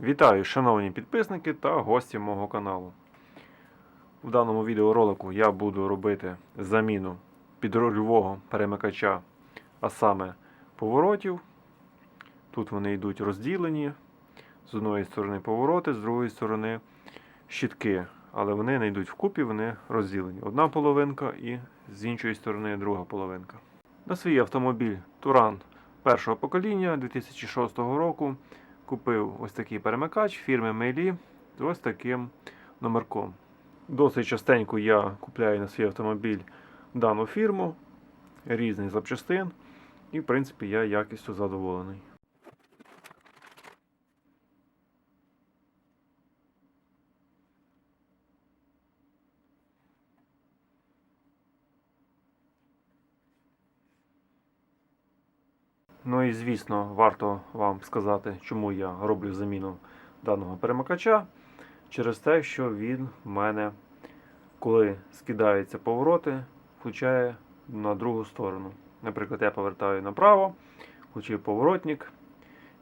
Вітаю, шановні підписники та гості мого каналу. В даному відеоролику я буду робити заміну підрульового перемикача, а саме поворотів. Тут вони йдуть розділені. З одної сторони повороти, з другої сторони щітки. Але вони не йдуть вкупі, вони розділені. Одна половинка і з іншої сторони друга половинка. На свій автомобіль Туран першого покоління 2006 року купив ось такий перемикач фірми Мейлі з ось таким номерком. Досить частенько я купляю на свій автомобіль дану фірму, різних запчастин, і в принципі я якістю задоволений. Ну і звісно, варто вам сказати, чому я роблю заміну даного перемикача. Через те, що він в мене, коли скидаються повороти, включає на другу сторону. Наприклад, я повертаю направо, включив поворотник,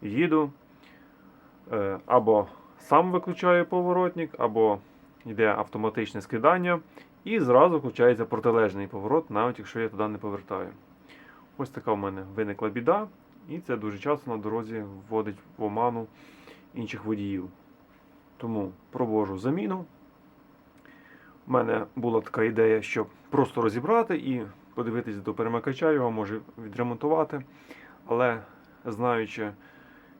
їду, е, або сам виключаю поворотник, або йде автоматичне скидання, і зразу включається протилежний поворот, навіть якщо я туди не повертаю. Ось така в мене виникла біда, і це дуже часто на дорозі вводить в оману інших водіїв. Тому провожу заміну. У мене була така ідея, щоб просто розібрати і подивитись до перемикача, його може відремонтувати. Але знаючи,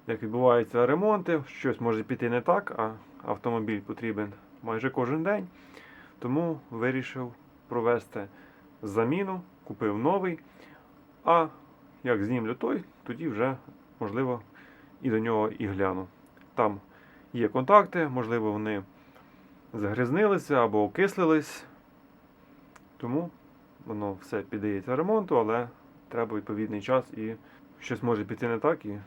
як відбуваються ремонти, щось може піти не так, а автомобіль потрібен майже кожен день. Тому вирішив провести заміну, купив новий. А як знімлю той, тоді вже, можливо, і до нього і гляну. Там є контакти, можливо, вони загрязнилися або окислились. Тому воно все піддається ремонту, але треба відповідний час і щось може піти не так, і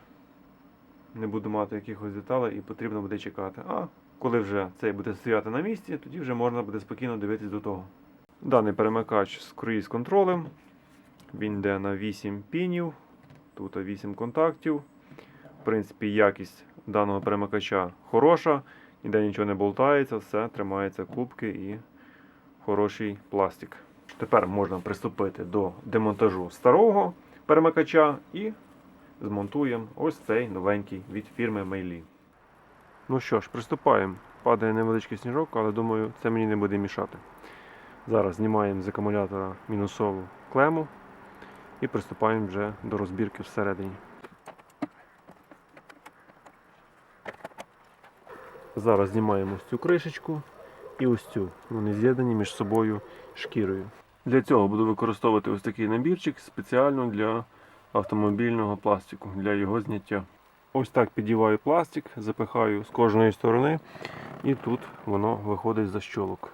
не буду мати якихось деталей, і потрібно буде чекати. А коли вже цей буде стояти на місці, тоді вже можна буде спокійно дивитись до того. Даний перемикач з круїз контролем. Він йде на 8 пінів, тут 8 контактів. В принципі, якість даного перемикача хороша, ніде нічого не болтається, все тримається кубки і хороший пластик. Тепер можна приступити до демонтажу старого перемикача і змонтуємо ось цей новенький від фірми Meili. Ну що ж, приступаємо. Падає невеличкий сніжок, але думаю, це мені не буде мішати. Зараз знімаємо з акумулятора мінусову клему і приступаємо вже до розбірки всередині. Зараз знімаємо ось цю кришечку і ось цю. Вони з'єднані між собою шкірою. Для цього буду використовувати ось такий набірчик спеціально для автомобільного пластику, для його зняття. Ось так підіваю пластик, запихаю з кожної сторони, і тут воно виходить з защолок.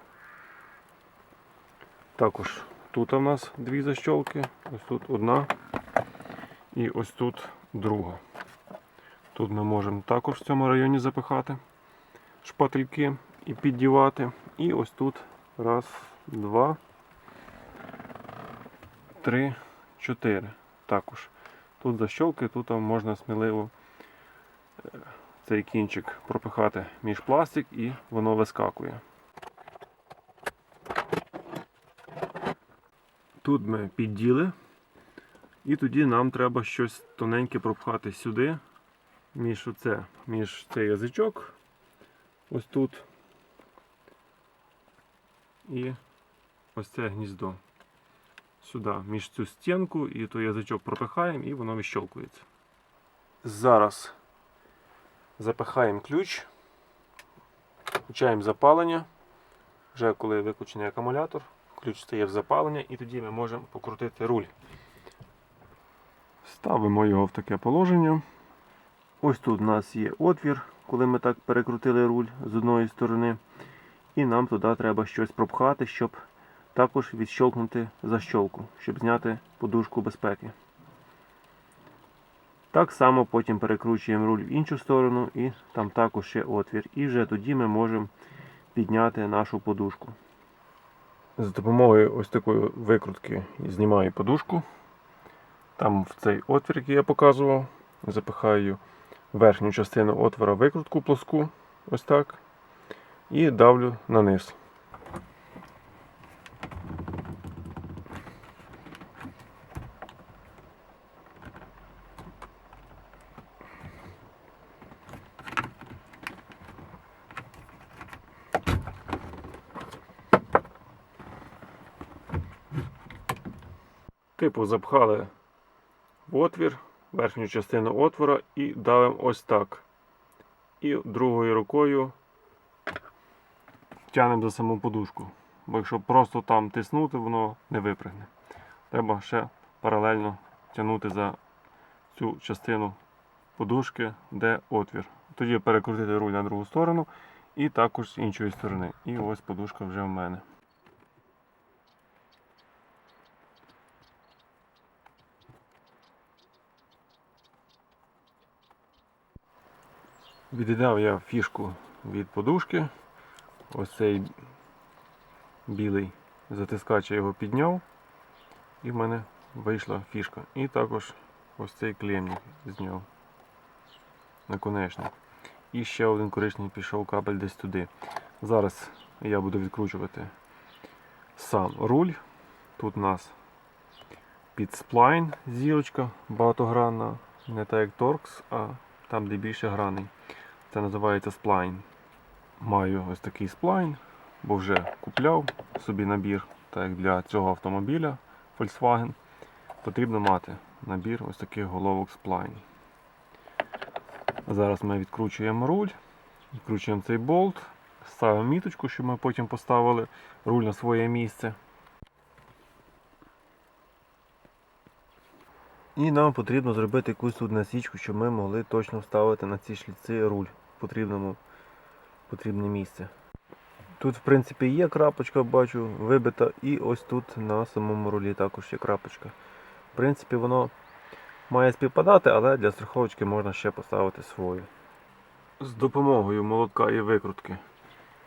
Також тут у нас дві защолки, ось тут одна і ось тут друга. Тут ми можемо також в цьому районі запихати шпательки і піддівати. І ось тут раз, два, три, чотири. Також. Тут защолки, тут можна сміливо е, цей кінчик пропихати між пластик і воно вискакує. Тут ми підділи, і тоді нам треба щось тоненьке пропхати сюди, між оце, між цей язичок, ось тут. І ось це гніздо. Сюди, між цю стінку і той язичок пропихаємо і воно вищолкується. Зараз запихаємо ключ, включаємо запалення. Вже коли виключений акумулятор, ключ стає в запалення і тоді ми можемо покрутити руль. Ставимо його в таке положення. Ось тут у нас є отвір, коли ми так перекрутили руль з одної сторони. І нам туди треба щось пропхати, щоб також відщолкнути защолку, щоб зняти подушку безпеки. Так само потім перекручуємо руль в іншу сторону і там також є отвір. І вже тоді ми можемо підняти нашу подушку. За допомогою ось такої викрутки знімаю подушку. Там в цей отвір, який я показував, запихаю верхню частину отвора викрутку плоску, ось так, і давлю на низ. Типу запхали в отвір, верхню частину отвора і давимо ось так. І другою рукою тягнемо за саму подушку. Бо якщо просто там тиснути, воно не випригне. Треба ще паралельно тягнути за цю частину подушки, де отвір. Тоді перекрутити руль на другу сторону і також з іншої сторони. І ось подушка вже в мене. Віддав я фішку від подушки. Ось цей білий затискач я його підняв. І в мене вийшла фішка. І також ось цей клемник зняв. Наконечник. І ще один коричневий пішов кабель десь туди. Зараз я буду відкручувати сам руль. Тут у нас під сплайн зірочка багатогранна, не так як торкс, а там, де більше граней. Це називається сплайн. Маю ось такий сплайн, бо вже купляв собі набір, так як для цього автомобіля Volkswagen. Потрібно мати набір ось таких головок сплайн. Зараз ми відкручуємо руль, відкручуємо цей болт, ставимо міточку, щоб ми потім поставили руль на своє місце. І нам потрібно зробити якусь тут насічку, щоб ми могли точно вставити на ці шліци руль потрібному, потрібне місце. Тут, в принципі, є крапочка, бачу, вибита, і ось тут на самому рулі також є крапочка. В принципі, воно має співпадати, але для страховочки можна ще поставити свою. З допомогою молотка і викрутки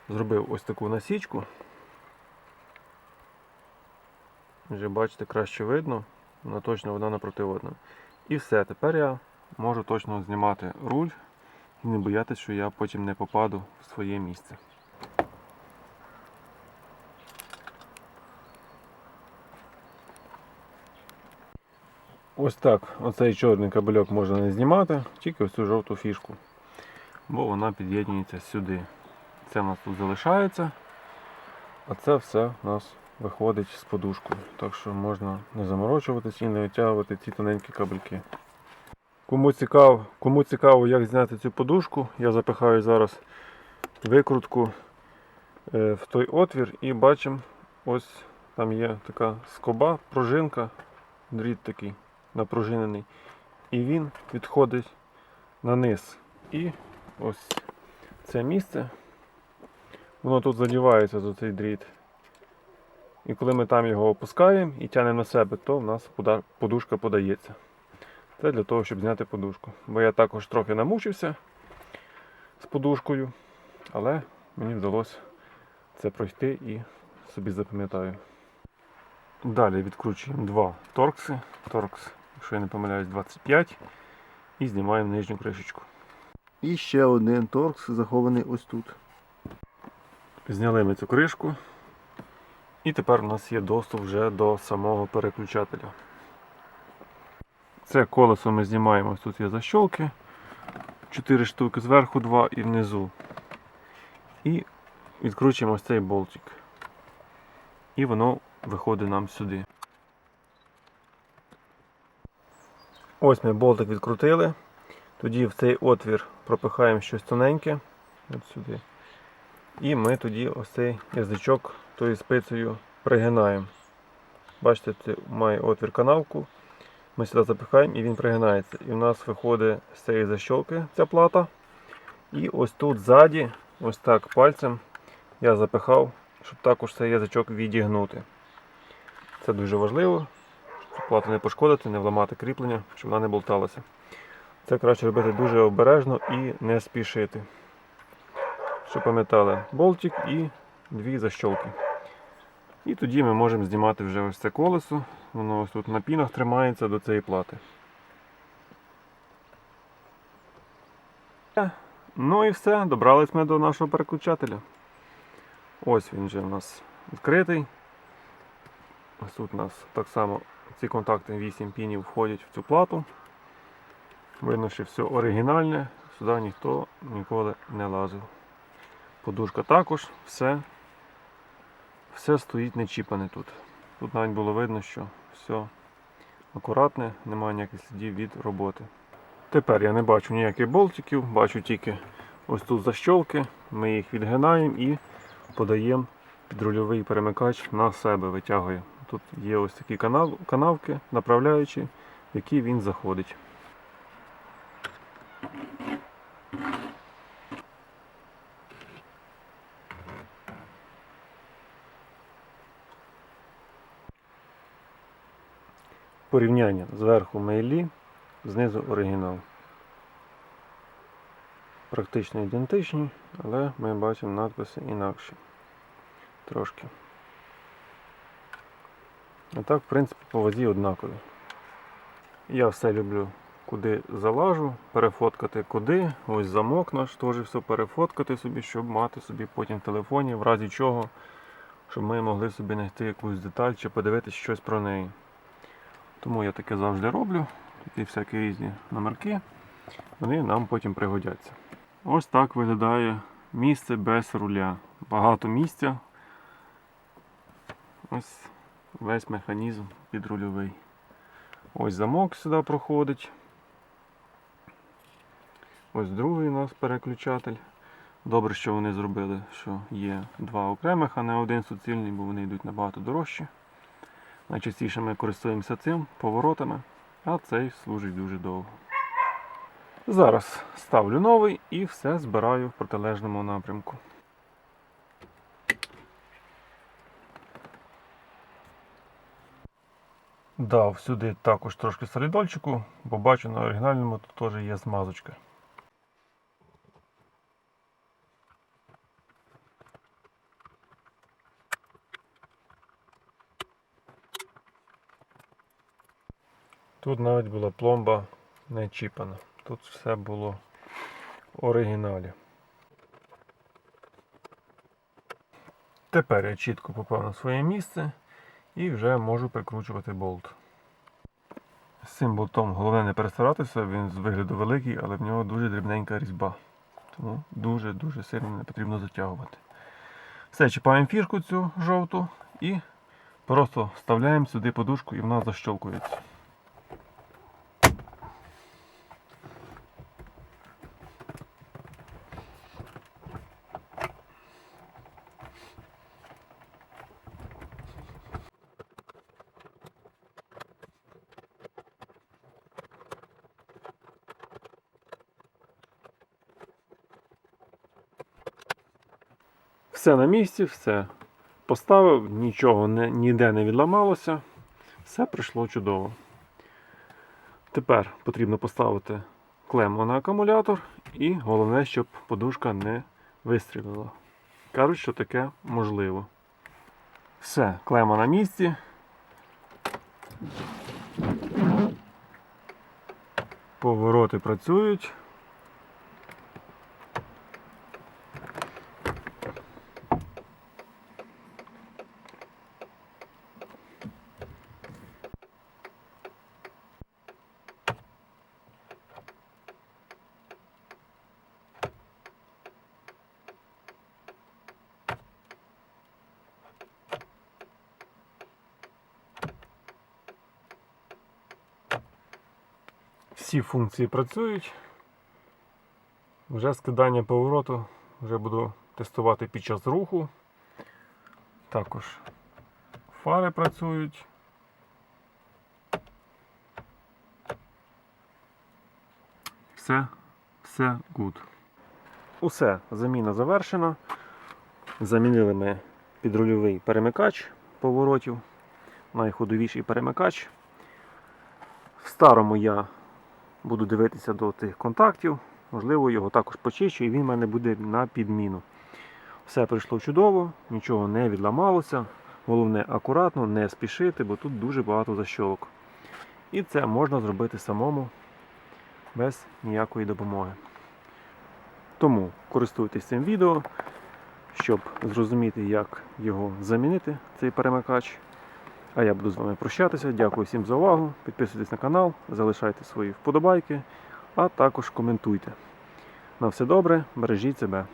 зробив ось таку насічку. Вже бачите, краще видно, вона точно одна напроти одної. І все, тепер я можу точно знімати руль і не боятися, що я потім не попаду в своє місце. Ось так, оцей чорний кабельок можна не знімати, тільки ось цю жовту фішку, бо вона під'єднується сюди. Це у нас тут залишається, а це все у нас виходить з подушкою. Так що можна не заморочуватись і не витягувати ці тоненькі кабельки. Кому цікаво, кому цікаво, як зняти цю подушку, я запихаю зараз викрутку е, в той отвір і бачимо, ось там є така скоба, пружинка, дріт такий напружинений. І він відходить на низ. І ось це місце, воно тут задівається за цей дріт. І коли ми там його опускаємо і тягнемо на себе, то в нас подушка подається. Це для того, щоб зняти подушку. Бо я також трохи намучився з подушкою, але мені вдалося це пройти і собі запам'ятаю. Далі відкручуємо два торкси. Торкс, якщо я не помиляюсь, 25 і знімаємо нижню кришечку. І ще один торкс захований ось тут. Зняли ми цю кришку. І тепер у нас є доступ вже до самого переключателя. Це колесо ми знімаємо, тут є защолки. 4 штуки зверху, 2 і внизу. І відкручуємо ось цей болтик. І воно виходить нам сюди. Ось ми болтик відкрутили. Тоді в цей отвір пропихаємо щось тоненьке. От сюди. І ми тоді ось цей язичок тою спицею пригинаємо. Бачите, це має отвір канавку. Ми сюди запихаємо і він пригинається. І в нас виходить з цієї защолки ця плата. І ось тут ззаді, ось так пальцем я запихав, щоб також цей язичок відігнути. Це дуже важливо, щоб плату не пошкодити, не вламати кріплення, щоб вона не болталася. Це краще робити дуже обережно і не спішити. Щоб пам'ятали болтик і дві защолки. І тоді ми можемо знімати вже ось це колесо. Воно ось тут на пінах тримається до цієї плати. Ну і все, добрались ми до нашого переключателя. Ось він вже у нас відкритий. Ось тут у нас так само ці контакти 8 пінів входять в цю плату. Видно, що все оригінальне, сюди ніхто ніколи не лазив. Подушка також, все, все стоїть не чіпане тут. Тут навіть було видно, що все акуратне, немає ніяких слідів від роботи. Тепер я не бачу ніяких болтиків, бачу тільки ось тут защолки. Ми їх відгинаємо і подаємо підрульовий перемикач на себе, витягує. Тут є ось такі канав, канавки, направляючі, в які він заходить. Порівняння зверху мейлі, знизу оригінал. Практично ідентичні, але ми бачимо надписи інакші. Трошки. А так, в принципі, по вазі однакові. Я все люблю, куди залажу, перефоткати куди. Ось замок наш теж все перефоткати собі, щоб мати собі потім в телефоні, в разі чого, щоб ми могли собі знайти якусь деталь чи подивитися щось про неї. Тому я таке завжди роблю. Тут є всякі різні номерки, вони нам потім пригодяться. Ось так виглядає місце без руля. Багато місця. Ось весь механізм підрульовий. Ось замок сюди проходить. Ось другий у нас переключатель. Добре, що вони зробили, що є два окремих, а не один суцільний, бо вони йдуть набагато дорожче. Найчастіше ми користуємося цим поворотами, а цей служить дуже довго. Зараз ставлю новий і все збираю в протилежному напрямку. Дав сюди також трошки солідольчику, бо бачу на оригінальному тут теж є змазочка. Тут навіть була пломба не чіпана. Тут все було в оригіналі. Тепер я чітко попав на своє місце і вже можу прикручувати болт. З цим болтом головне не перестаратися, він з вигляду великий, але в нього дуже дрібненька різьба. Тому дуже-дуже сильно не потрібно затягувати. Все, чіпаємо фішку цю жовту і просто вставляємо сюди подушку і вона защолкується. Все на місці, все поставив, нічого не, ніде не відламалося. Все пройшло чудово. Тепер потрібно поставити клему на акумулятор і головне, щоб подушка не вистрілила. Кажуть, що таке можливо. Все, клема на місці. Повороти працюють. Всі функції працюють. Вже скидання повороту вже буду тестувати під час руху. Також фари працюють. Все, все good. Усе, заміна завершена. Замінили ми підрульовий перемикач поворотів, найходовіший перемикач. В старому я буду дивитися до тих контактів. Можливо, його також почищу і він в мене буде на підміну. Все пройшло чудово, нічого не відламалося. Головне акуратно, не спішити, бо тут дуже багато защолок. І це можна зробити самому без ніякої допомоги. Тому користуйтесь цим відео, щоб зрозуміти, як його замінити, цей перемикач. А я буду з вами прощатися. Дякую всім за увагу. Підписуйтесь на канал, залишайте свої вподобайки, а також коментуйте. На все добре, бережіть себе.